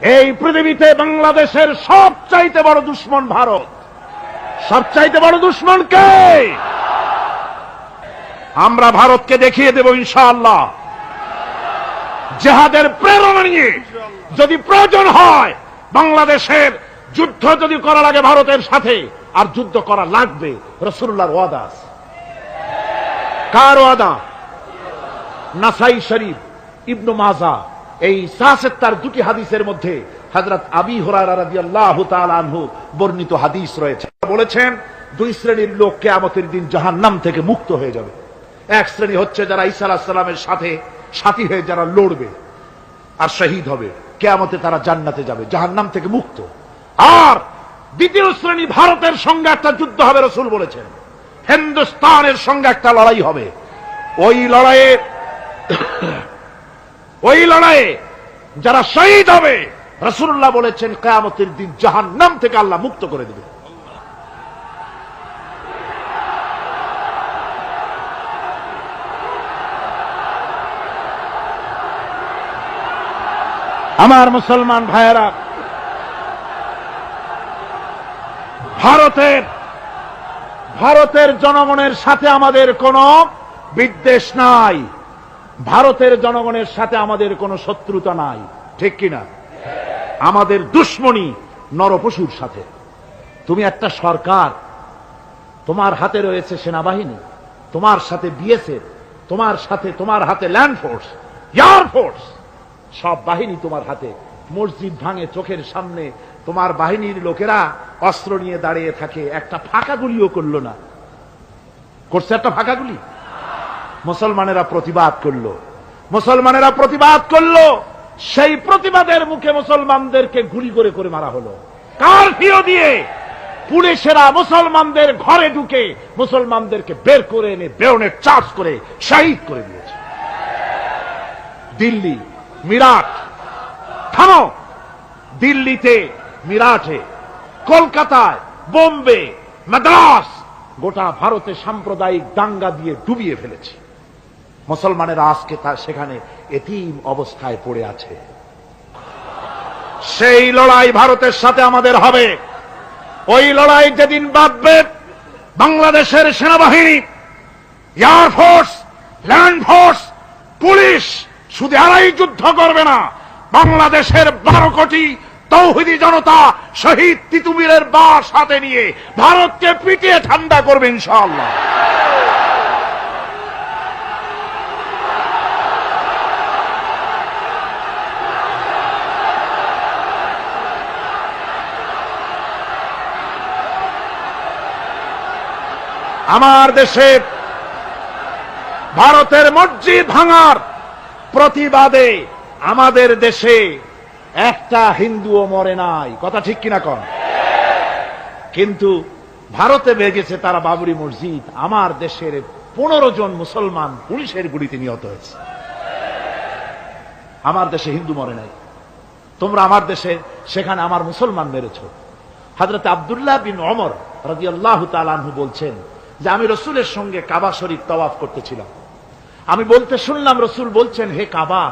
এই পৃথিবীতে বাংলাদেশের সবচাইতে বড় দুশ্মন ভারত। সবচাইতে বড় দুশ্মন কে? আমরা ভারতকে দেখিয়ে দেব ইনশাআল্লাহ। জেহাদের প্রেরণা নিয়ে যদি প্রয়োজন হয়, বাংলাদেশের যুদ্ধ যদি করা লাগে ভারতের সাথে, আর যুদ্ধ করা লাগবে রসুল্লাহর ওয়াদাস কার ওয়াদা? নাসাই শরীফ, ইবনু মাজা এই সাসের দুটি হাদিসের মধ্যে হযরত আবি হুরায়রা রাদিয়াল্লাহু আনহু বর্ণিত হাদিস রয়েছে। বলেছেন, দুই শ্রেণির লোক কিয়ামতের দিন জাহান্নাম থেকে মুক্ত হয়ে যাবে। এক শ্রেণি হচ্ছে যারা ঈসা আলাইহিস সালামের সাথে সাথী হয়ে যারা লড়বে আর শহীদ হবে, কেয়ামতে তারা জান্নাতে যাবে, জাহান্নাম থেকে মুক্ত। আর দ্বিতীয় শ্রেণি ভারতের সঙ্গে একটা যুদ্ধ হবে, রসুল বলেছেন। হিন্দুস্তানের সঙ্গে একটা লড়াই হবে। ওই লড়াইয়ে ওই লড়াইয়ে যারা শহীদ হবে রসুল্লাহ বলেছেন, কেয়ামতের দিন জাহান্নাম থেকে আল্লাহ মুক্ত করে দেবে। আমার মুসলমান ভাইয়েরা, ভারতের ভারতের জনগণের সাথে আমাদের কোনো বিদ্বেষ নাই। ভারতের জনগণের সাথে আমাদের কোনো শত্রুতা নাই। ঠিক কিনা? আমাদের দুশ্মনী নরপশুর সাথে। তুমি একটা সরকার। তোমার হাতে রয়েছে সেনাবাহিনী। তোমার সাথে বিএসএফ। তোমার সাথে, তোমার হাতে ল্যান্ড ফোর্স, এয়ার ফোর্স। সব বাহিনী তোমার হাতে। মসজিদ ভাঙে চোখের সামনে। তোমার বাহিনীর লোকেরা অস্ত্র নিয়ে দাঁড়িয়ে থাকে। একটা ফাঁকা গুলিও করল না। করছে একটা ফাঁকা গুলি? মুসলমানেরা প্রতিবাদ করল। মুসলমানেরা প্রতিবাদ করল, সেই প্রতিবাদের মুখে মুসলমানদেরকে গুলি করে করে মারা হলো। কারফিও দিয়ে পুলিশেরা মুসলমানদের ঘরে ঢুকে মুসলমানদেরকে বের করে এনে বেরনের চার্জ করে শহীদ করে দিয়েছে। দিল্লি, মিরাট, থামো! দিল্লিতে, মিরাটে, কলকাতায়, বোম্বে, মাদ্রাস, গোটা ভারতে সাম্প্রদায়িক দাঙ্গা দিয়ে ডুবিয়ে ফেলেছে। মুসলমানেরা আজকে তার সেখানে এতিম অবস্থায় পড়ে আছে। সেই লড়াই ভারতের সাথে আমাদের হবে। ওই লড়াই যেদিন বাঁধবে বাংলাদেশের সেনাবাহিনী air force land force police শুধু এরাই যুদ্ধ করবে না। বাংলাদেশের বারো কোটি তৌহিদি জনতা শহীদ তিতুমিরের বাস সাথে নিয়ে ভারতকে পিটিয়ে ঠান্ডা করবে ইনশাআল্লাহ। আমার দেশে ভারতের মসজিদ ভাঙার প্রতিবাদে আমাদের দেশে একটা হিন্দুও মরে নাই। কথা ঠিক কিনা কন? কিন্তু ভারতে ভেগেছে তারা বাবরি মসজিদ। আমার দেশের পনেরো জন মুসলমান পুলিশের গুলিতে নিহত হয়েছে। আমার দেশে হিন্দু মরে নাই। তোমরা আমার দেশে, সেখানে আমার মুসলমান মেরেছ। হাজরত আবদুল্লাহ বিন অমর রাজি আল্লাহ বলছেন যে আমি রসুলের সঙ্গে কাবা শরীফ তওয়াফ করতেছিলাম। আমি বলতে শুনলাম, রসুল বলছেন, হে কাবা,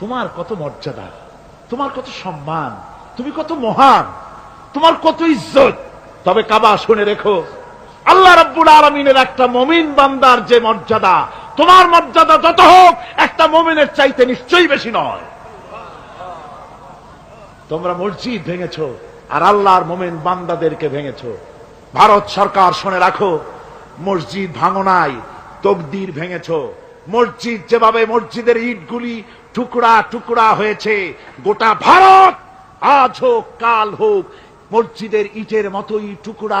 তোমার কত মর্যাদা, তোমার কত সম্মান, তুমি কত মহান, তোমার কত ইজ্জত। তবে কাবা, শুনে রেখো, আল্লাহ রব্বুল আলমিনের একটা মমিন বান্দার যে মর্যাদা, তোমার মর্যাদা যত হোক, একটা মমিনের চাইতে নিশ্চয়ই বেশি নয়। তোমরা মসজিদ ভেঙেছো, আর আল্লাহর মোমেন বান্দাদেরকে ভেঙেছ। ভারত সরকার, শুনে রাখো মসজিদ ভাঙো নাই তকদির ভেঙেছ। মসজিদ যেভাবে মসজিদের ইটগুলি টুকরা টুকরা হয়েছে, গোটা ভারত আজ হোক কাল হোক মসজিদের ইটের মতোই টুকরা